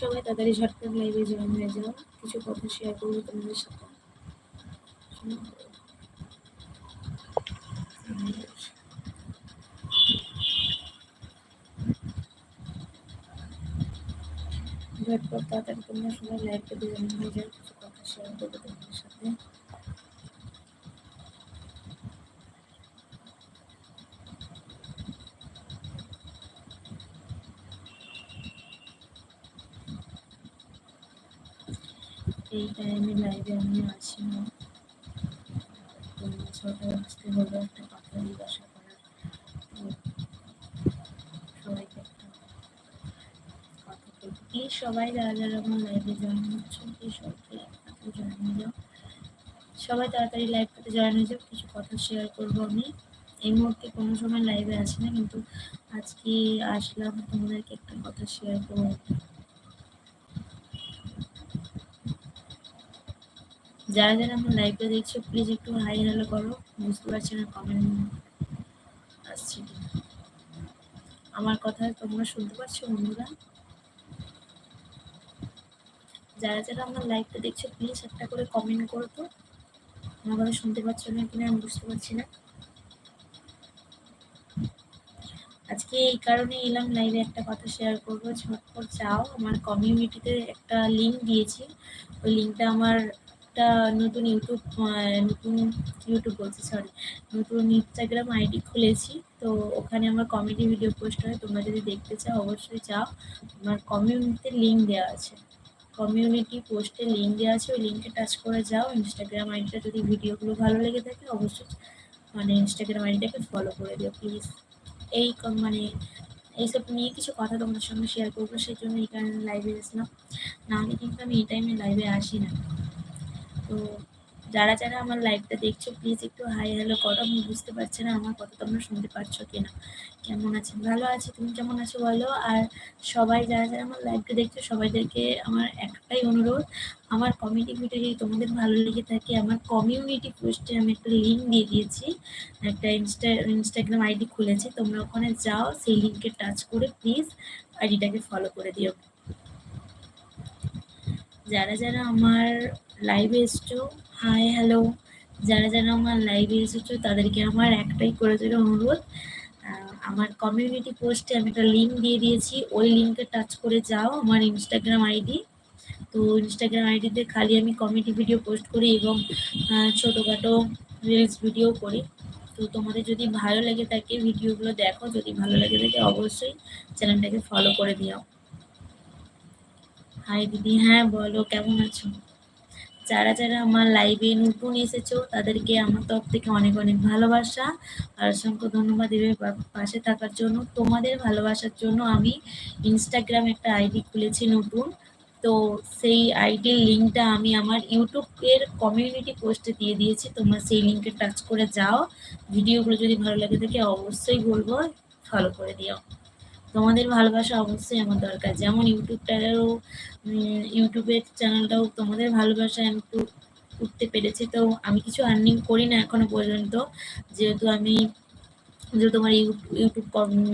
সবাই তাড়াতাড়ি ঝটপট লাইভে জয়েন হয়ে যাও। কিছু কথা শেয়ার করব তোমাদের সাথে। ঝটপট তাড়াতাড়ি তোমরা সবাই লাইভে জয়েন হয়ে যাও কিছু কথা শেয়ার করব তোমাদের সাথে এই আমি আসতে হলো একটা কথা জিজ্ঞাসা করার সবাইকে কথা বলব সবাই যারা যারা আমার লাইভে জয়েন হচ্ছ প্লিজ সবাইকে লাইভটাতে জয়েন হয়ে যাও সবাই তাড়াতাড়ি লাইভটাতে জয়েন হয়ে যাও কিছু কথা শেয়ার করব আমি এই মুহূর্তে কোনো সময় লাইভে আছি না কিন্তু আজকে আসলাম তোমাদেরকে একটা কথা শেয়ার করব যারা যারা আমার লাইভটা দেখছ প্লিজ একটু হাই হ্যালো করো। বুঝতে পারছি না কমেন্ট আসছে আমার কথা তোমরা শুনতে পাচ্ছ, বন্ধুরা? যারা যারা আমার লাইভটা দেখছ প্লিজ একটা করে কমেন্ট করো তো। আমার কথা শুনতে পাচ্ছ না কিনা আমি বুঝতে পারছি না। আজকে এই কারণে এলাম লাইভে একটা কথা শেয়ার করব। ঝটপট চাও আমার কমিউনিটিতে একটা লিঙ্ক দিয়েছি। ওই লিঙ্কটা আমার একটা নতুন ইউটিউব নতুন ইউটিউব বলছি সরি নতুন ইনস্টাগ্রাম আইডি খুলেছি। তো ওখানে আমার কমেডি ভিডিও পোস্ট হয়। তোমরা যদি দেখতে চাও, অবশ্যই চাও আমার কমিউনিটিতে লিঙ্ক দেওয়া আছে। কমিউনিটি পোস্টে লিঙ্ক দেওয়া আছে। ওই লিঙ্কে টাচ করে যাও। ইনস্টাগ্রাম আইডিটা যদি ভিডিওগুলো ভালো লেগে থাকে, অবশ্যই মানে ইনস্টাগ্রাম আইডিটাকে ফলো করে দিও প্লিজ এই মানে এইসব নিয়ে কিছু কথা তোমাদের সঙ্গে শেয়ার করব সেই জন্য এই কারণে লাইভে এসলাম নাহলে কিন্তু আমি এই টাইমে লাইভে আসি না। তো যারা যারা আমার লাইভটা দেখছ প্লিজ একটু হাই হ্যালো করো। আমি বুঝতে পারছি না আমার কথা তোমরা শুনতে পারছ কিনা। কেমন আছেন? ভালো আছি। তুমি কেমন আছো বলো? আর সবাই যারা যারা আমার লাইভটা দেখছ, সবাইদেরকে আমার একটাই অনুরোধ, আমার কমিউনিটি ভিডিও যদি তোমাদের ভালো লেগে থাকে, আমার কমিউনিটি পোস্টে আমি একটা লিঙ্ক দিয়ে দিয়েছি। একটা ইনস্টা ইনস্টাগ্রাম আইডি খুলেছি। তোমরা ওখানে যাও, সেই লিঙ্কে টাচ করে প্লিজ আইডিটাকে ফলো করে দিও। যারা যারা আমার লাইভে এসছো? হাই হ্যালো যারা যারা আমার লাইভে এসেছ, তাদেরকে আমার একটাই করে দিল অনুরোধ আমার কমিউনিটি পোস্টে আমি একটা লিঙ্ক দিয়ে দিয়েছি। ওই লিঙ্কে টাচ করে যাও আমার ইনস্টাগ্রাম আইডি তো ইনস্টাগ্রাম আইডিতে খালি আমি কমেডি ভিডিও পোস্ট করি এবং ছোটোখাটো রিলস ভিডিও করি। তো তোমাদের যদি ভালো লেগে থাকে ভিডিওগুলো দেখো, যদি ভালো লেগে থাকে অবশ্যই চ্যানেলটাকে ফলো করে দিও। হাই দিদি। হ্যাঁ বলো, কেমন আছো? যারা যারা আমার লাইভে নতুন এসেছ, তাদেরকে আমার তরফ থেকে অনেক অনেক ভালোবাসা আর অসংখ্য ধন্যবাদ দেবে পাশে থাকার জন্য। তোমাদের ভালোবাসার জন্য আমি ইনস্টাগ্রাম একটা আইডি খুলেছি নতুন। তো সেই আইডির লিঙ্কটা আমি আমার ইউটিউবের কমিউনিটি পোস্টে দিয়ে দিয়েছি। তোমরা সেই লিঙ্কে টাচ করে যাও। ভিডিওগুলো যদি ভালো লাগে থাকে অবশ্যই বলব। ফলো করে দিও। তোমাদের ভালোবাসা অবশ্যই আমার দরকার। যেমন ইউটিউবটারও ইউটিউবের চ্যানেলটাও তোমাদের ভালোবাসায় আমি একটু উঠতে পেরেছি। তো আমি কিছু আর্নিং করি না এখনও পর্যন্ত। যেহেতু আমি, যেহেতু তোমার ইউটিউব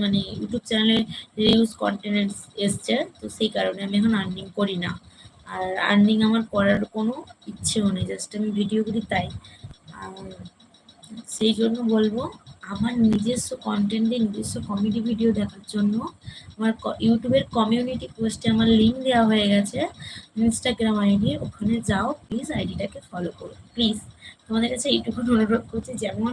মানে ইউটিউব চ্যানেলে রিউজ কন্টেন্ট এসছে, তো সেই কারণে আমি এখন আর্নিং করি না। আর আর্নিং আমার করার কোনো ইচ্ছেও নেই জাস্ট আমি ভিডিও করি তাই। আর সেই জন্য বলব আমার নিজস্ব কন্টেন্টে নিজস্ব কমেডি ভিডিও দেখার জন্য আমার ইউটিউবের কমিউনিটি পোস্টে আমার লিঙ্ক দেওয়া হয়ে গেছে ইনস্টাগ্রাম আইডি ওখানে যাও প্লিজ আইডিটাকে ফলো করো প্লিজ তোমাদের কাছে এইটুকু অনুরোধ করছি, যেমন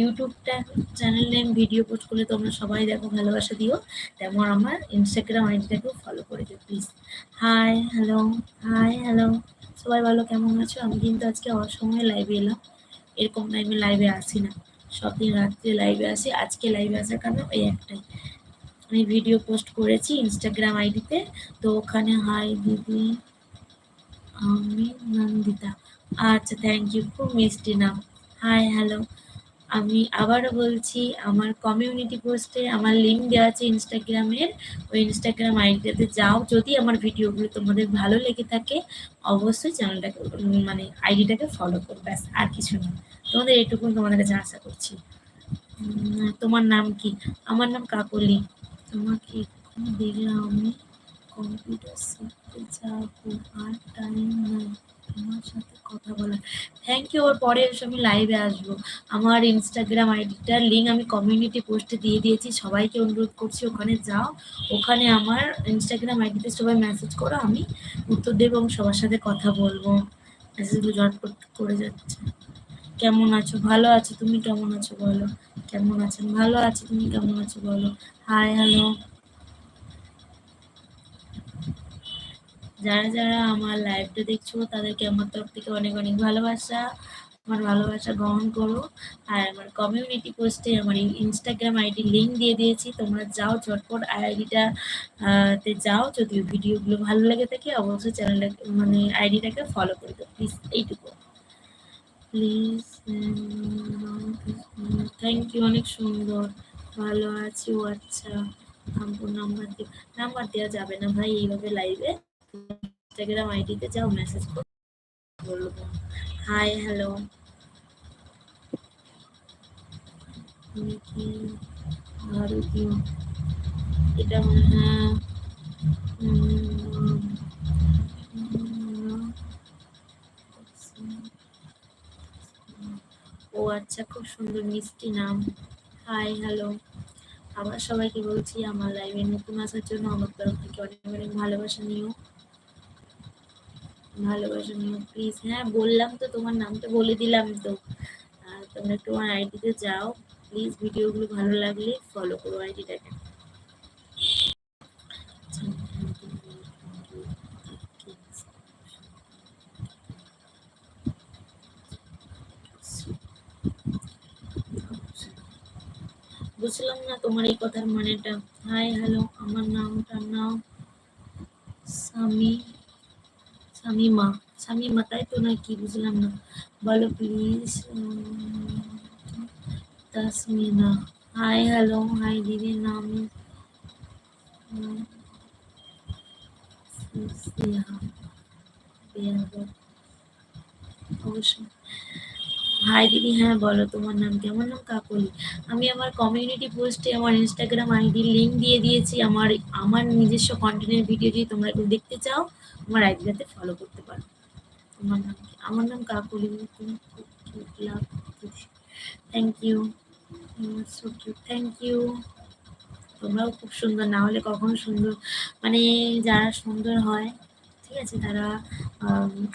ইউটিউবটা চ্যানেলে ভিডিও পোস্ট করলে তোমরা সবাই দেখো, ভালোবাসা দিও, তেমন আমার ইনস্টাগ্রাম আইডিটাকেও ফলো করে দিও please hi hello hi hello সবাই ভালো, কেমন আছো? আমি কিন্তু আজকে অসময়ে লাইভে এলাম, এরকম টাইমে লাইভে আসি না। সব দিন রাত্রে লাইভে আসি। আজকে লাইভে আসার কারণ ওই একটাই। আমি ভিডিও পোস্ট করেছি ইনস্টাগ্রাম আইডিতে তো ওখানে হাই দিদি, আমি নন্দিতা। আচ্ছা থ্যাংক ইউ খুব মিষ্টি নাম। হাই হ্যালো আমি আবারও বলছি, আমার কমিউনিটি পোস্টে আমার লিঙ্ক দেওয়া আছে ইনস্টাগ্রামের ওই ইনস্টাগ্রাম আইডিটাতে যাও। যদি আমার ভিডিওগুলো তোমাদের ভালো লেগে থাকে, অবশ্যই চ্যানেলটাকে মানে আইডিটাকে ফলো করো, ব্যাস, আর কিছু না। তোমাদের এটুকু তোমাদের কাছে আশা করছি। তোমার নাম কি? আমার নাম কাকলি। তোমাকে দেখলাম আমি। কম্পিউটার শিখতে যাব আর টাইম নাই তোমার সাথে কথা বলার থ্যাংক ইউ ওর পরে এসে আমি লাইভে আসব। আমার ইনস্টাগ্রাম আইডিটার লিঙ্ক আমি কমিউনিটি পোস্টে দিয়ে দিয়েছি। সবাইকে অনুরোধ করছি, ওখানে যাও। ওখানে আমার ইনস্টাগ্রাম আইডিতে সবাই মেসেজ করো, আমি উত্তর দেবো এবং সবার সাথে কথা বলব। মেসেজগুলো ঝটপট করে যাচ্ছে। কেমন আছো? ভালো আছো? তুমি কেমন আছো বলো? কেমন আছেন? ভালো আছো, তুমি কেমন আছো বলো? হাই হ্যালো যারা যারা আমার লাইভটা দেখছ, তাদেরকে আমার তরফ থেকে অনেক অনেক ভালোবাসা। আমার ভালোবাসা গ্রহণ করো। আর আমার কমিউনিটি পোস্টে আমার ইনস্টাগ্রাম আইডি লিঙ্ক দিয়ে দিয়েছি। তোমরা যাও চটপট আইডিটা তে যাও। যদি ভিডিওগুলো ভালো লাগে থাকে, অবশ্যই চ্যানেলটা মানে আইডিটাকে ফলো করে দাও। প্লিজ এইটুকু। প্লিজ থ্যাংক ইউ অনেক সুন্দর। ভালো আছি, ও আচ্ছা। নাম্বার নাম্বার দেওয়া যাবে না ভাই, এইভাবে লাইভে ইনস্টাগ্রাম আইডিতে যাও মেসেজ বলব হাই হ্যালো এটা হ্যাঁ ও আচ্ছা খুব সুন্দর মিষ্টি নাম। হাই হ্যালো আবার সবাইকে বলছি, আমার লাইভে নতুন আসার জন্য আমার তরফ থেকে অনেক অনেক ভালোবাসা নিও। ভালোবাসা নিও প্লিজ হ্যাঁ বললাম তো, তোমার নামটা বলে দিলাম তো। তোমরা একটু আমার আইডিতে যাও। প্লিজ ভিডিওগুলো ভালো লাগলে ফলো করো আইডিটাকে বুঝলাম না তোমার এই কথার মানেটা। হাই হ্যালো আমার নামটা নাও। সামি। সামিমা সামিমা তাই তো না কি বুঝলাম না বলো please Tasmina hi hello hi দিদি নাম উম, সুফিয়া বেয়াদব। অবশ্যই হাই দিদি হ্যাঁ বলো, তোমার নাম কি আমার নাম কাকলি। আমি আমার কমিউনিটি পোস্টে আমার ইনস্টাগ্রাম আইডি লিঙ্ক দিয়ে দিয়েছি। আমার আমার নিজস্ব কন্টেন্টের ভিডিও যদি তোমরা একটু দেখতে চাও, আমার আইডিটাতে ফলো করতে পারো। তোমার নাম কি? আমার নাম Kakoli. Thank you so thank you তোমরাও খুব সুন্দর। না হলে কখনো সুন্দর মানে যারা সুন্দর হয়, ঠিক আছে, তারা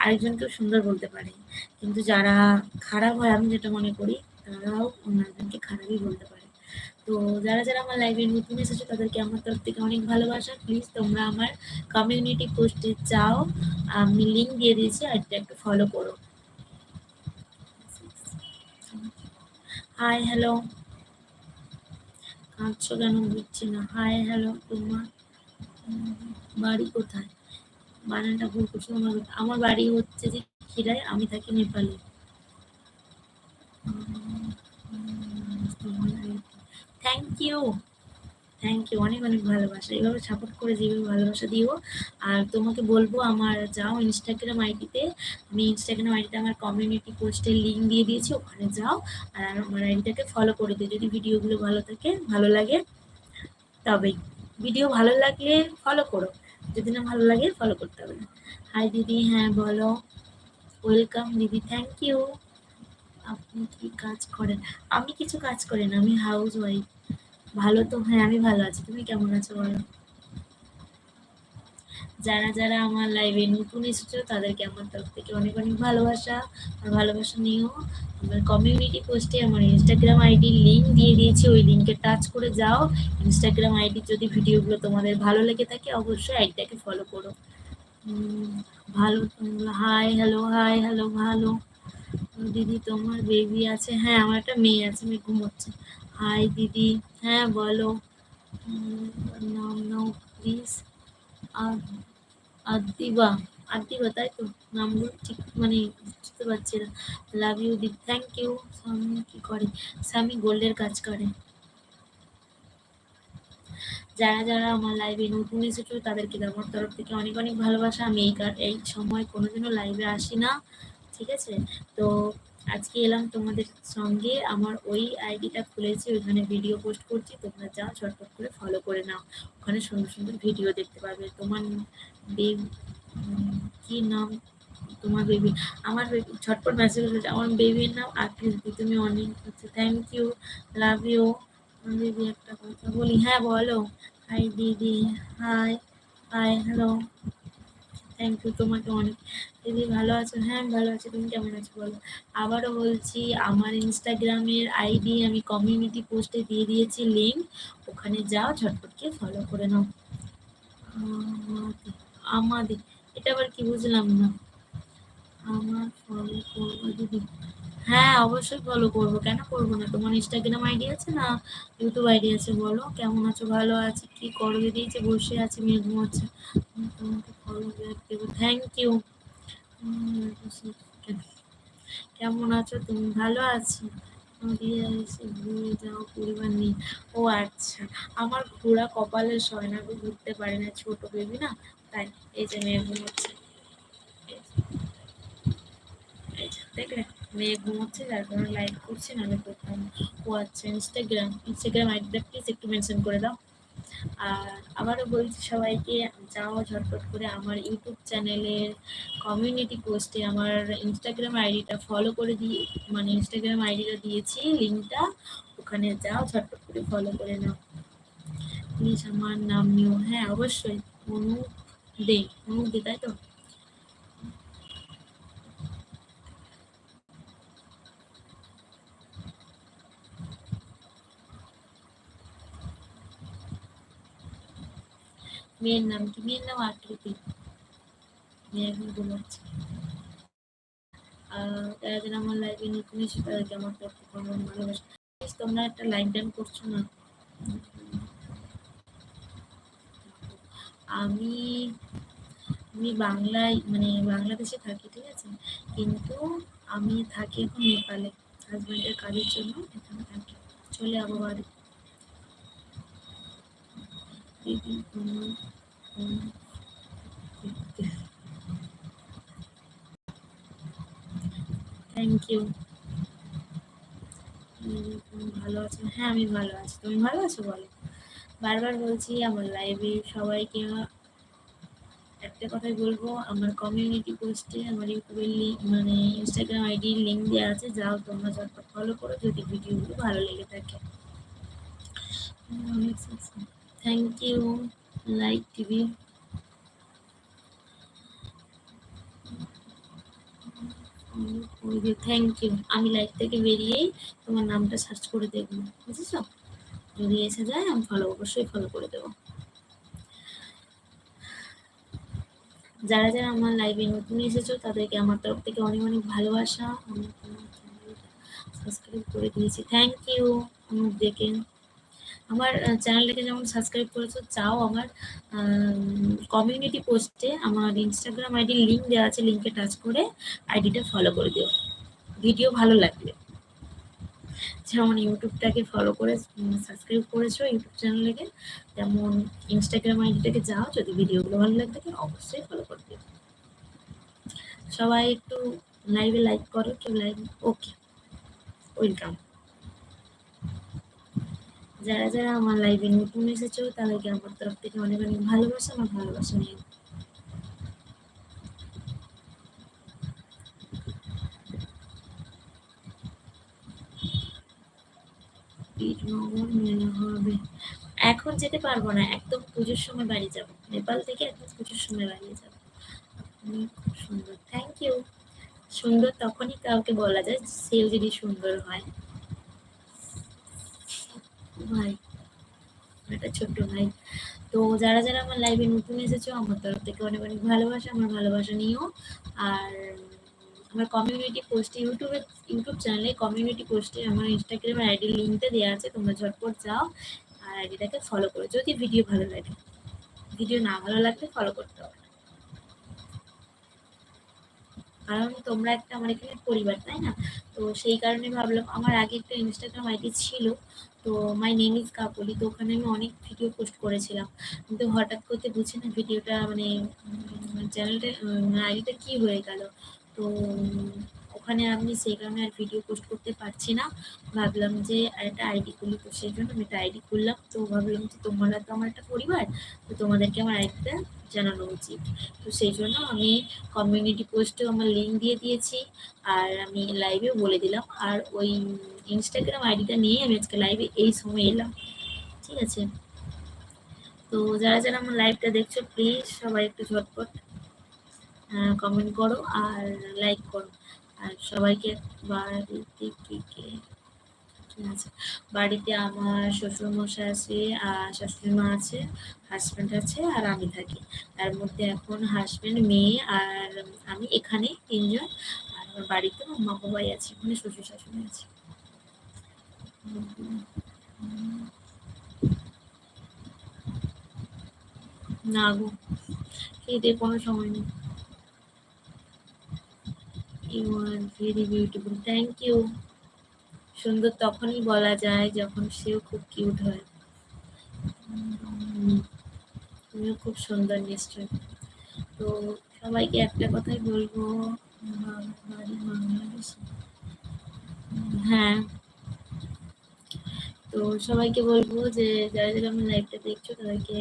আরেকজনকেও সুন্দর বলতে পারে। কিন্তু যারা খারাপ হয়, আমি যেটা মনে করি, তারাও অন্য একজনকে খারাপই বলতে পারে। তো যারা যারা আমার লাইভে নতুন এসেছ, তাদেরকে আমার তরফ থেকে অনেক ভালোবাসা। প্লিজ তোমরা আমার কমিউনিটি পোস্টে যাও। আমি লিঙ্ক দিয়ে দিয়েছি, আর এটা একটু ফলো করো। হাই হ্যালো কাঁদছো কেন? বুঝছি না। হাই হ্যালো তোমার বাড়ি কোথায়? বানানটা ভুল করছ। আমার বাড়ি হচ্ছে যে খিরায় আমি থাকি নেপালে থ্যাংক ইউ থ্যাংক ইউ অনেক অনেক ভালোবাসা। এইভাবে সাপোর্ট করে যেভাবে ভালোবাসা দিও। আর তোমাকে বলব আমার, যাও ইনস্টাগ্রাম আইডিতে। আমি ইনস্টাগ্রাম আইডিতে আমার কমিউনিটি পোস্টের লিঙ্ক দিয়ে দিয়েছি, ওখানে যাও। আর আমার আইডিটাকে ফলো করে দিও। যদি ভিডিওগুলো ভালো থাকে, ভালো লাগে, তবেই। ভিডিও ভালো লাগলে ফলো করো। যদি না ভালো লাগে ফলো করতে হবে না। হাই দিদি হ্যাঁ বলো। ওয়েলকাম দিদি থ্যাংক ইউ আপনি কি কাজ করেন? আমি কিছু কাজ করি না, আমি হাউস ওয়াইফ ভালো তো? হ্যাঁ আমি ভালো আছি। তুমি কেমন আছো বলো? যারা যারা আমার লাইভে নতুন এসেছ তাদেরকে আমার তরফ থেকে অনেক অনেক ভালোবাসা। আর ভালোবাসা নিও আমার কমিউনিটি পোস্টে আমার ইনস্টাগ্রাম আইডির লিঙ্ক দিয়ে দিয়েছি। ওই লিঙ্কে টাচ করে যাও। ইনস্টাগ্রাম আইডির যদি ভিডিওগুলো তোমাদের ভালো লেগে থাকে, অবশ্যই আইডিটাকে ফলো করো। ভালো হাই হ্যালো হাই হ্যালো ভালো। দিদি, তোমার বেবি আছে? হ্যাঁ আমার একটা মেয়ে আছে, মেয়ে ঘুমোচ্ছে। হাই দিদি। হ্যাঁ বলো। নাম নাও প্লিজ আর আদিবা। আদিবা, তাই তো? নামগুলো ঠিক মানে বুঝতে পারছি না। লাভ ইউ দি থ্যাংক ইউ স্বামী কি করে? স্বামী গোল্ডের কাজ করে। যারা যারা আমার লাইভে নতুন এসেছ, তাদেরকে আমার তরফ থেকে অনেক অনেক ভালোবাসা। আমি এই এই সময় কোনোদিনও লাইভে আসি না, ঠিক আছে? তো আজকে এলাম তোমাদের সঙ্গে। আমার ওই আইডিটা খুলেছি, ওইখানে ভিডিও পোস্ট করছি। তোমরা যাও, ঝটপট করে ফলো করে নাও। ওখানে সুন্দর সুন্দর ভিডিও দেখতে পাবে। তোমার বেবি কি নাম? তোমার বেবি আমার বেবি ঝটপট মেসেজ আমার বেবির নাম আকৃতি তুমি অনেক থ্যাংক ইউ লাভ ইউ দিদি একটা কথা বলি। হ্যাঁ বলো। হাই দিদি। Hi hi hello thank you তোমাকে অনেক। দিদি, ভালো আছো? হ্যাঁ ভালো আছি। তুমি কেমন আছো, বলো? আবারও বলছি, আমার ইনস্টাগ্রামের আইডি আমি কমিউনিটি পোস্টে দিয়ে দিয়েছি লিঙ্ক ওখানে যাও ঝটপটকে ফলো করে নাও। আমাদের এটা আবার কি বুঝলাম না। আমার ফলো করব, দিদি। হ্যাঁ অবশ্যই ফলো করব। কেন করব না? তোমার ইনস্টাগ্রাম আইডি আছে না? ইউটিউব আইডি আছে বলো। কেমন আছো? ভালো আছে? কি করো? দিদি যে বসে আছে, মেয়ে ঘুমাচ্ছে। তোমাকে ফলো ব্যাক দেবো। থ্যাংক ইউ কেমন আছো? তুমি ভালো আছি? নদিয়া এসে ঘুরে যাও, পরিবার নিয়ে। ও আচ্ছা আমার ঘোরা কপালে সয় না ঘুরতে পারে না, ছোট বেবি না? তাই, এই যে মেয়ে ঘুমোচ্ছে। দেখলে? মেয়ে ঘুমোচ্ছে, যার কারণে লাইক করছে না আমি করতাম। ও আচ্ছা ইনস্টাগ্রাম ইনস্টাগ্রাম আইডিটা প্লিজ একটু মেনশন করে দাও। আর আবারও বলছি সবাইকে, যাও ঝটপট করে আমার ইউটিউব চ্যানেলের কমিউনিটি পোস্টে আমার ইনস্টাগ্রাম আইডিটা ফলো করে দিয়ে মানে ইনস্টাগ্রাম আইডিটা দিয়েছি লিঙ্কটা ওখানে যাও ঝটপট করে ফলো করে নাও। প্লিজ আমার নাম নিও। হ্যাঁ অবশ্যই অনু দে অনু দে, তাই তো? মেয়ের নাম কি? মেয়ের নাম আকৃতি মেয়ে এখন ঘুমাচ্ছে আর যারা আমার লাইভে নতুন এসে তাদেরকে আমার তরফ থেকে ভালোবাসা। তোমরা একটা লাইক ডান করছ না? আমি আমি বাংলায় মানে বাংলাদেশে থাকি, ঠিক আছে? কিন্তু আমি থাকি এখন নেপালে। হাজব্যান্ডের কাজের জন্য এখানে থাকি। চলে যাব বাড়ি দিদি তোমার ফোন দেখতে থ্যাংক ইউ ভালো আছো? হ্যাঁ আমি ভালো আছি। তুমি ভালো আছো বলো? বারবার বলছি, আমার লাইভে সবাইকে একটা কথাই বলব। আমার কমিউনিটি পোস্টে আমার ইউটিউবের লিঙ্ক মানে ইনস্টাগ্রাম আইডির লিঙ্ক দেওয়া আছে। যাও তোমরা যতটা ফলো করো যদি ভিডিওগুলো ভালো লেগে থাকে। Thank you like TV thank you আমি লাইভ থেকে বেরিয়েই তোমার নামটা সার্চ করে দেখব, বুঝেছ? যদি এসে যায়, আমি ফলো অবশ্যই ফলো করে দেবো। যারা যারা আমার লাইভে নতুন এসেছ, তাদেরকে আমার তরফ থেকে অনেক অনেক ভালোবাসা। সাবস্ক্রাইব করে দিয়েছি। থ্যাংক ইউ অনুপ দেখে। আমার চ্যানেলটাকে যেমন সাবস্ক্রাইব করেছ, চাও আমার কমিউনিটি পোস্টে আমার ইনস্টাগ্রাম আইডির লিঙ্ক দেওয়া আছে লিঙ্কে টাচ করে আইডিটা ফলো করে দিও। ভিডিও ভালো লাগবে। যেমন ইউটিউবটাকে ফলো করে সাবস্ক্রাইব করেছ ইউটিউব চ্যানেলটাকে তেমন ইনস্টাগ্রাম আইডিটাকে যাও, যদি ভিডিওগুলো ভালো লাগে থাকে, অবশ্যই ফলো করে দিও। সবাই একটু লাইভে লাইক করো কেউ লাইভ ওকে ওয়েলকাম যারা যারা আমার লাইভে নতুন এসেছ, তাদেরকে আমার তরফ থেকে অনেক অনেক ভালোবাসা আমার ভালোবাসা নিয়ে। এখন যেতে পারব না, একদম পুজোর সময় বাড়ি যাব। নেপাল থেকে একদম পুজোর সময় বাড়ি যাব। সুন্দর। থ্যাংক ইউ সুন্দর তখনই কাউকে বলা যায় সেও যদি সুন্দর হয়। ভাই, একটা ছোট্ট ভাই। তো যারা যারা আমার লাইভে নতুন এসেছ, আমার তরফ থেকে অনেক অনেক ভালোবাসা, আমার ভালোবাসা নিও। আর আমার কমিউনিটি পোস্টে ইউটিউবে ইউটিউব চ্যানেলে কমিউনিটি পোস্টে আমার ইনস্টাগ্রামের আইডি লিঙ্কটা দেওয়া আছে, তোমরা ঝটপট যাও আর আইডিটাকে ফলো করো। যদি ভিডিও ভালো লাগে ভিডিও না ভালো লাগলে ফলো করতে হবে কারণ তোমরা একটা, আমার এখানে পরিবার, তাই না? তো সেই কারণে ভাবলাম, আমার আগে একটা ইনস্টাগ্রাম আইডি ছিল তো মাই নেম ইজ কাকলি তো ওখানে আমি অনেক ভিডিও পোস্ট করেছিলাম। কিন্তু হঠাৎ করতে বুঝি না ভিডিওটা মানে চ্যানেলটা আইডিটা কী হয়ে গেল? তো ওখানে আমি সেই কারণে আর ভিডিও পোস্ট করতে পারছি না। ভাবলাম যে একটা আইডি খুলি তো সেই জন্য। আমি একটা আইডি খুললাম। তো ভাবলাম যে তোমরা তো আমার একটা পরিবার, তো তোমাদেরকে আমার আইডিটা জানানো উচিত। তো সেই জন্য আমি কমিউনিটি পোস্টেও আমার লিঙ্ক দিয়ে দিয়েছি আর আমি লাইভেও বলে দিলাম। আর ওই ইনস্টাগ্রাম আইডিটা নিয়েই আমি আজকে লাইভে এই সময় এলাম। ঠিক আছে? তো যারা যারা আমার লাইভটা দেখছ প্লিজ সবাই একটু ঝটপট কমেন্ট করো আর লাইক করো। আর সবাইকে বাড়িতে কি কে আছে বাড়িতে আমার শ্বশুর মশাই আছে, আর শাশুড়ি মা আছে হাজব্যান্ড আছে, আর আমি থাকি। তার মধ্যে এখন হাজব্যান্ড মেয়ে, আর আমি এখানে তিনজন। আর আমার বাড়িতে মা বাবাই আছে মানে শ্বশুর শাশুড়ি আছে। না গো খেতে কোনো সময় নেই। You very beautiful thank you সুন্দর তখনই বলা যায় যখন সেও খুব কিউট হয়। তুমিও খুব সুন্দর নিশ্চয় তো সবাইকে একটা কথাই বলব। হ্যাঁ। তো সবাইকে বলব যে যারা যারা আমার লাইভটা দেখছ, তাদেরকে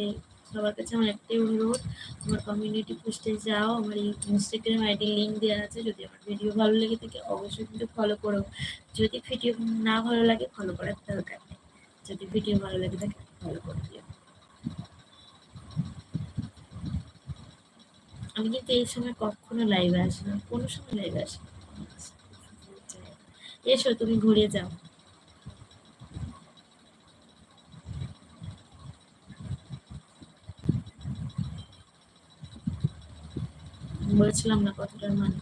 সবার কাছে আমার একটাই অনুরোধ, আমার কমিউনিটি পোস্টে যাও, আমার ইনস্টাগ্রাম আইডি লিঙ্ক দেওয়া আছে, যদি আমার ভিডিও ভালো লেগে থাকে অবশ্যই কিন্তু ফলো করো। যদি ভিডিও না ভালো লাগে ফলো করার দরকার নেই। যদি ভিডিও ভালো লাগে থাকে ফলো করে দিও। আমি কিন্তু এই সময় কখনো লাইভে আসি না, কোনো সময় লাইভে আসি এসো, তুমি ঘুরে যাও। বলেছিলাম না কথাটার মানে।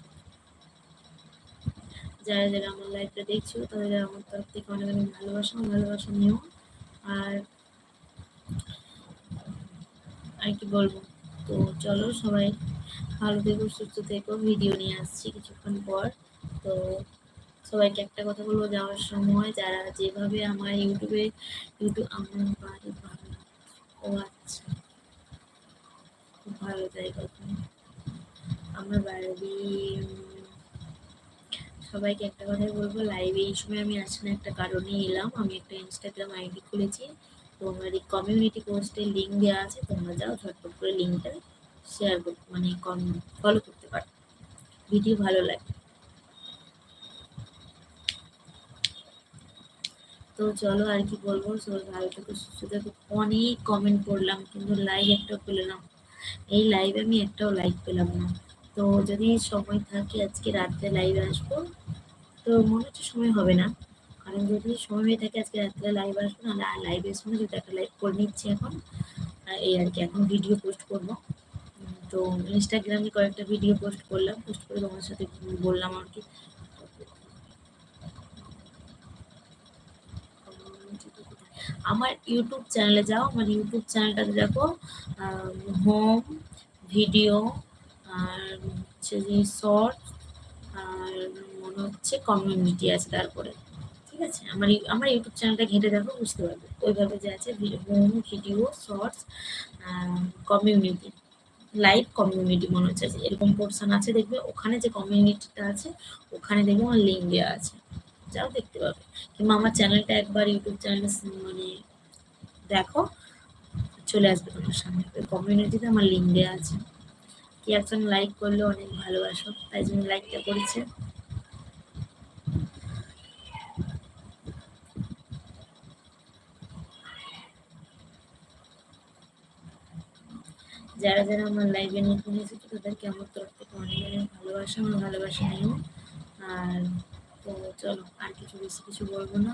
যারা যারা আমার লাইফটা দেখছ, তাদের আমার তরফ থেকে অনেক অনেক ভালোবাসা ভালোবাসা নিও। আর আর কি বলব? তো চলো সবাই ভালো থেকো, সুস্থ থেকো। ভিডিও নিয়ে আসছি কিছুক্ষণ পর। তো সবাইকে একটা কথা বলব, যাওয়ার সময় যারা যেভাবে আমার ইউটিউবে ইউটিউব আমার বাড়ি ভালো ও আচ্ছা। খুব ভালো জায়গা আমার বাড়ি সবাইকে একটা কথাই বলব লাইভে এই সময় আমি আসলে একটা কারণে এলাম। আমি একটা ইনস্টাগ্রাম আইডি খুলেছি। তো আমার এই কমিউনিটি পোস্টে লিঙ্ক দেওয়া আছে, তোমরা যাও, ঝটপট করে লিঙ্কটা শেয়ার করতে মানে কম ফলো করতে পারো। ভিডিও ভালো লাগে। তো চলো আর কি বলব, সবাই ভালো থেকো, সুস্থ থেকো। অনেক কমেন্ট করলাম, কিন্তু লাইক একটাও পেলাম এই লাইভে আমি একটাও লাইক পেলাম না। তো যদি সময় থাকে আজকে রাত্রে লাইভে আসব। তো মনে হচ্ছে সময় হবে না। কারণ যদি সময় হয়ে থাকে আজকে রাত্রে লাইভ আসব না লাইভের সময় যদি একটা লাইভ করে নিচ্ছি এখন। এই আর কি, এখন ভিডিও পোস্ট করব। তো ইনস্টাগ্রামে কয়েকটা ভিডিও পোস্ট করলাম পোস্ট করে তোমার সাথে বললাম আর কি। আমার ইউটিউব চ্যানেলে যাও, আমার ইউটিউব চ্যানেলটাতে দেখো হোম ভিডিও আর হচ্ছে যে শর্ট আর মনে হচ্ছে কমিউনিটি আছে তারপরে। ঠিক আছে? আমার আমার ইউটিউব চ্যানেলটা ঘেঁটে দেখো, বুঝতে পারবে। ওইভাবে যে আছে home video shorts community live community মনে হচ্ছে। এরকম পোর্শন আছে দেখবে, ওখানে যে কমিউনিটিটা আছে, ওখানে দেখবে আমার লিঙ্ক দেওয়া আছে। যাও দেখতে পাবে। কিংবা আমার চ্যানেলটা একবার ইউটিউব চ্যানেল মানে দেখো, চলে আসবে তোমার সামনে। কমিউনিটিতে আমার লিঙ্ক দেওয়া আছে। কি একজন লাইক করলে অনেক ভালোবাসো, তাই জন্য লাইকটা করেছে। যারা যারা আমার লাইভে নতুন এসেছে, তাদেরকে আমার তরফ থেকে অনেক অনেক ভালোবাসা, আমার ভালোবাসা নিও। আর তো চলো, আর কিছু বেশি কিছু বলব না।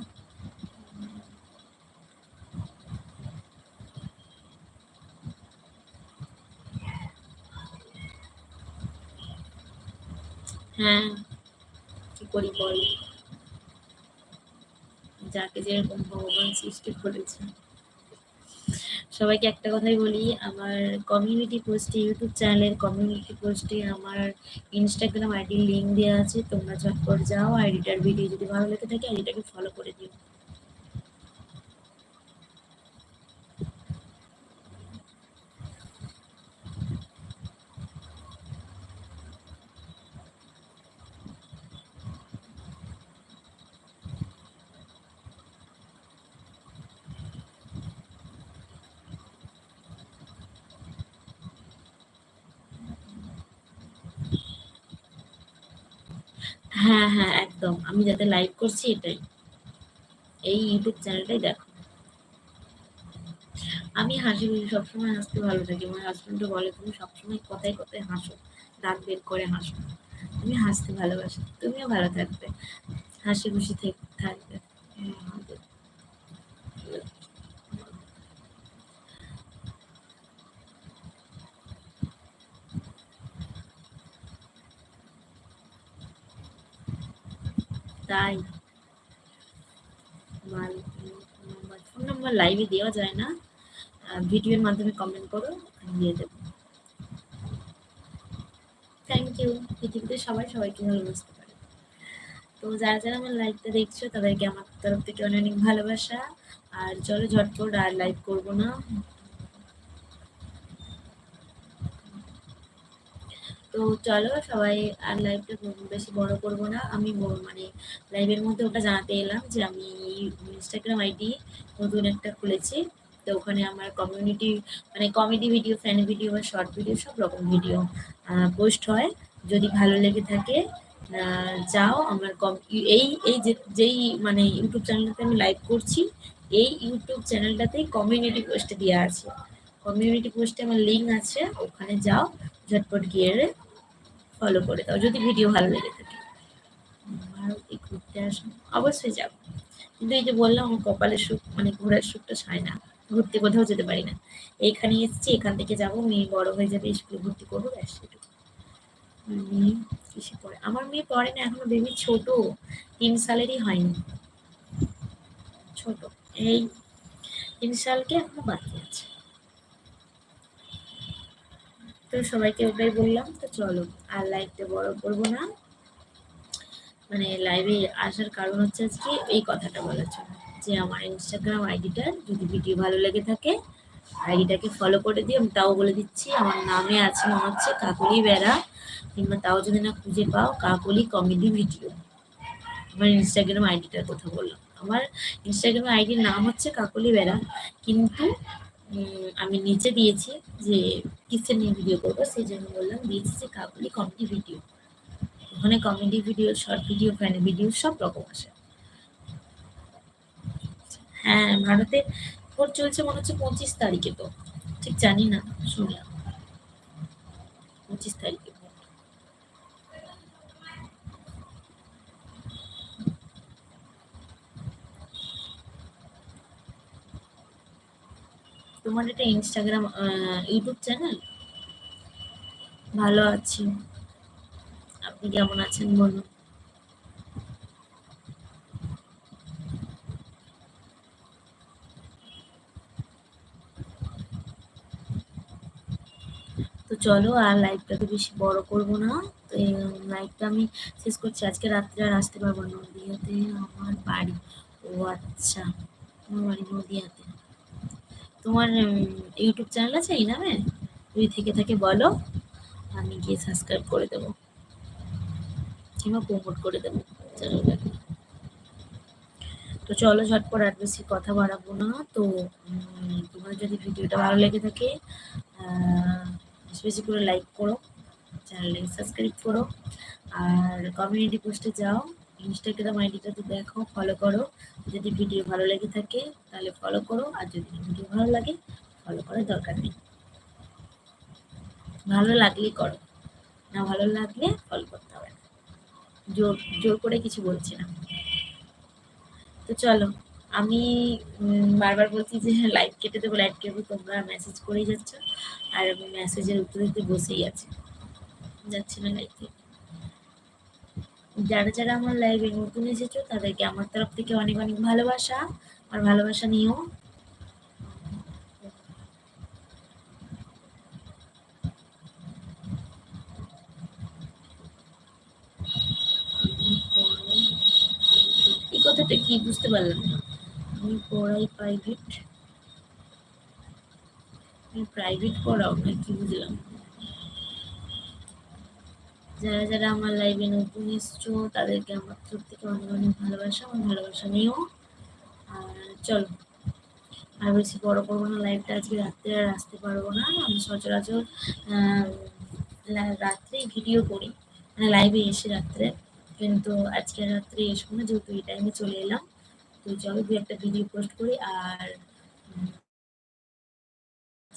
হ্যাঁ। কি করি বল? যাকে যেরকম ভগবান সৃষ্টি করেছে। সবাইকে একটা কথাই বলি, আমার কমিউনিটি পোস্টে ইউটিউব চ্যানেলের কমিউনিটি পোস্টে আমার ইনস্টাগ্রাম আইডির লিঙ্ক দেওয়া আছে, তোমরা ঝটপট যাও আইডিটার ভিডিও যদি ভালো লেগে থাকে আইডিটাকে ফলো করে দিও। আমি যাতে লাইক করছি এটাই। এই ইউটিউব চ্যানেলটাই দেখো। আমি হাসি খুশি সবসময় হাসতে ভালো থাকি। আমার হাজব্যান্ডও বলে, তুমি সবসময় কথায় কথায় হাসো। দাঁত বের করে হাসো। তুমি হাসতে ভালোবাসো। তুমিও ভালো থাকবে। হাসি খুশি থেকে, থাকবে। তাই। ফোন নাম্বার লাইভে দেওয়া যায় না। ভিডিওর মাধ্যমে কমেন্ট করো দিয়ে দেবো। থ্যাংক ইউ পৃথিবীতে সবাই সবাইকে ভালোবাসতে পারে। তো যারা যারা আমার লাইভটা দেখছ, তাদেরকে আমার তরফ থেকে অনেক অনেক ভালোবাসা। আর চলো ঝটপট আর লাইভ করব না। তো চলো সবাই আর লাইভটা বেশি বড় করব না। আমি মানে লাইভের মধ্যে ওটা জানাতে এলাম যে আমি ইনস্টাগ্রাম আইডি নতুন একটা খুলেছি। তো ওখানে আমার কমিউনিটি মানে কমেডি ভিডিও ফ্যান ভিডিও বা শর্ট ভিডিও সব রকম ভিডিও পোস্ট হয়। যদি ভালো লেগে থাকে যাও আমার কম এই এই যেই মানে ইউটিউব চ্যানেলটাতে আমি লাইভ করছি, এই ইউটিউব চ্যানেলটাতেই কমিউনিটি পোস্ট দেওয়া আছে। কমিউনিটি পোস্টে আমার লিঙ্ক আছে, ওখানে যাও, ঝটপট গিয়ে ফলো করে দাও, যদি ভিডিও ভালো লেগে থাকে। ভারতে ঘুরতে আসো অবশ্যই যাব। কিন্তু এই যে বললাম, আমার কপালের সুখ মানে ঘোরার সুখটা ছায় না। ঘুরতে কোথাও যেতে পারি না। এইখানে এসেছি, এখান থেকে যাব, মেয়ে বড় হয়ে যাবে, স্কুলে ভর্তি করব, ব্যাস মেয়ে কিসে পড়ে? আমার মেয়ে পড়ে না, এখনও বেবি ছোট। তিন সালেরই হয়নি। ছোট। এই তিন সালকে এখনও বাকি আছে। তো সবাইকে ওটাই বললাম, তো চলো, আর লাইভটা বড় করব না। মানে লাইভে আসার কারণ হচ্ছে আজকে এই কথাটা বলার জন্য, যে আমার ইনস্টাগ্রাম আইডিটা যদি ভিডিও ভালো লেগে থাকে, আইডিটাকে ফলো করে দিই আমি তাও বলে দিচ্ছি, আমার নামে আছে মনে হচ্ছে কাকলি বেড়া, কিংবা তাও যদি না খুঁজে পাও, কাকলি কমেডি ভিডিও আমার ইনস্টাগ্রাম আইডিটার কথা বললাম। আমার ইনস্টাগ্রাম আইডির নাম হচ্ছে কাকলি বেড়া, কিন্তু আমি নিচে দিয়েছি যে কিসের নিয়ে ভিডিও করব, সেই জন্য বললাম, দিয়েছি যে কাকুলি কমেডি ভিডিও ওখানে comedy video short video fan video সব রকম আসে। হ্যাঁ ভারতে ভোট চলছে মনে হচ্ছে পঁচিশ তারিখে তো। ঠিক জানি না, শুনলাম। পঁচিশ তারিখে। তোমার এটা ইনস্টাগ্রাম ইউটিউব চ্যানেল ভালো আছি। আপনি কেমন আছেন বলুন? তো চলো আর লাইভটাকে বেশি বড় করব না। তো লাইভটা আমি শেষ করছি। আজকে রাত্রে আর আসতে পারব নদিয়াতে আমার বাড়ি। ও আচ্ছা আমার বাড়ি নদিয়াতে। তোমার ইউটিউব চ্যানেল আছে এই নামে? তুই থেকে থেকে বলো, আমি গিয়ে সাবস্ক্রাইব করে দেবো। কিংবা প্রমোট করে দেবো চ্যানেলটাকে তো চলো ঝটপট আর বেশি কথা বাড়াবো না। তো তোমার যদি ভিডিওটা ভালো লেগে থাকে বেশি বেশি করে লাইক করো চ্যানেলটাকে সাবস্ক্রাইব করো। আর কমিউনিটি পোস্টে যাও। ইনস্টাগ্রাম আইডিটাতে দেখো ফলো করো। যদি ভিডিও ভালো লেগে থাকে, তাহলে ফলো করো। আর যদি ভিডিও ভালো লাগে ফলো করার দরকার নেই। ভালো লাগলেই করো। না ভালো লাগলে ফলো করতে হবে জোর জোর করে কিছু বলছি না। তো চলো, আমি বারবার বলছি যে লাইভ কেটে দেবো লাইভ কেটে তোমরা মেসেজ করেই যাচ্ছ। আর আমি মেসেজের উত্তর দিতে বসেই আছি। যাচ্ছি না লাইভ যারা যারা আমার লাইভে নতুন এসেছ, তাদেরকে আমার তরফ থেকে অনেক অনেক ভালোবাসা আর ভালোবাসা নিও এই কথাটা কি বুঝতে পারলাম আমি পড়াই প্রাইভেট প্রাইভেট পড়াও না কি বুঝলাম যারা যারা আমার লাইভে নতুন এসছো, তাদেরকে আমার তরফ থেকে অনেক অনেক ভালোবাসা আমার ভালোবাসা নিও। আর চলো, আর বেশি বড় করব না লাইভটা আজকে রাত্রে আর আসতে পারব না। আমি সচরাচর রাত্রে ভিডিও করি মানে লাইভে এসে রাত্রে। কিন্তু আজকে রাত্রে এসবো না, যেহেতু এই টাইমে চলে এলাম। তো চলো, দু একটা ভিডিও পোস্ট করি, আর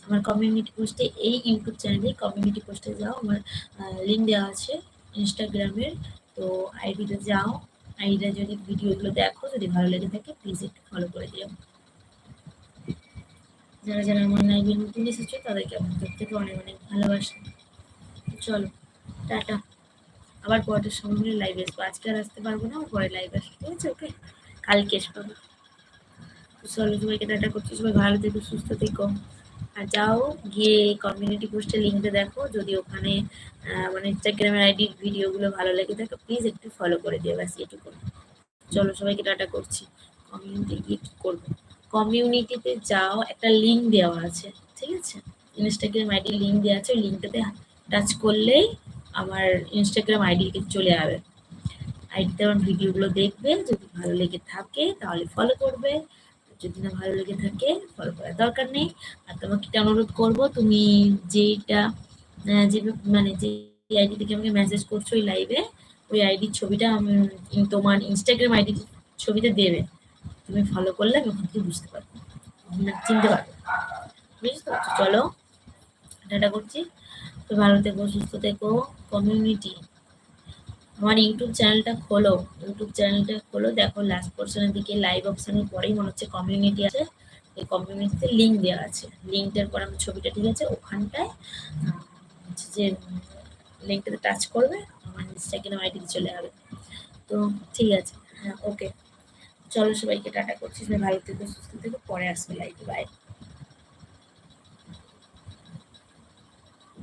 আমার কমিউনিটি পোস্টে এই ইউটিউব চ্যানেলে কমিউনিটি পোস্টে যাও। আমার লিঙ্ক দেওয়া আছে ইনস্টাগ্রামের তো আইডিতে যাও। আইডিটা যদি ভিডিওগুলো দেখো, যদি ভালো লেগে থাকে প্লিজ একটু ফলো করে দিও। যারা যারা আমার লাইভে নতুন এসেছ, তাদেরকে আমার থেকে অনেক অনেক ভালোবাসা। চলো, টাটা। আবার পরের সময় হলে লাইভ আসব। আজকে আর আসতে পারব না, পরে লাইভ আসব। ঠিক আছে ওকে কালকে আসব চলো, সবাইকে টাটা করছি। সবাই ভালো থেকো, সুস্থ থেকো। যাও, গিয়ে কমিউনিটি পোস্টের লিঙ্কটা দেখো। যদি ওখানে মানে ইনস্টাগ্রামের আইডির ভিডিওগুলো ভালো লেগে থাকে প্লিজ একটু ফলো করে দিও, ব্যাস এটুকু চলো, সবাইকে টাটা করছি। কমিউনিটি গিয়ে কি করব? কমিউনিটিতে যাও, একটা লিঙ্ক দেওয়া আছে, ঠিক আছে? ইনস্টাগ্রাম আইডি লিঙ্ক দেওয়া আছে, ওই লিঙ্কটাতে টাচ করলেই আমার ইনস্টাগ্রাম আইডি চলে যাবে। আইডিতে আমার ভিডিওগুলো দেখবে, যদি ভালো লেগে থাকে, তাহলে ফলো করবে। যদি না ভালো লেগে থাকে ফলো করার দরকার নেই। আর তোমাকে অনুরোধ করব, তুমি যেটা যে মানে যে আইডি থেকে আমাকে মেসেজ করছ ওই লাইভে ওই আইডির ছবিটা তোমার ইনস্টাগ্রাম আইডির ছবিতে দেবে। তুমি ফলো করলে আমি ওখান থেকে বুঝতে পারব। মানে চিনতে পারব। বুঝতে পারছ? চলো, টাটা করছি। তো ভালো থেকো, সুস্থ থেকো কমিউনিটি আমার ইউটিউব চ্যানেলটা খোলো, ইউটিউব চ্যানেলটা খোলো, দেখো লাস্ট পোর্শনের দিকে লাইভ অপশনের পরেই মনে হচ্ছে কমিউনিটি আছে। এই কমিউনিটিতে লিঙ্ক দেওয়া আছে। লিঙ্কটার পর আমার ছবিটা, ঠিক আছে? ওখানটায় হচ্ছে যে লিঙ্কটাতে টাচ করবে, আমার ইনস্টাগ্রাম আইডিতে চলে যাবে। তো ঠিক আছে হ্যাঁ ওকে চলো সবাইকে টাটা করছি, সবাই ভালো থেকো, সুস্থ থেকো, পরে আসবে লাইভে বাই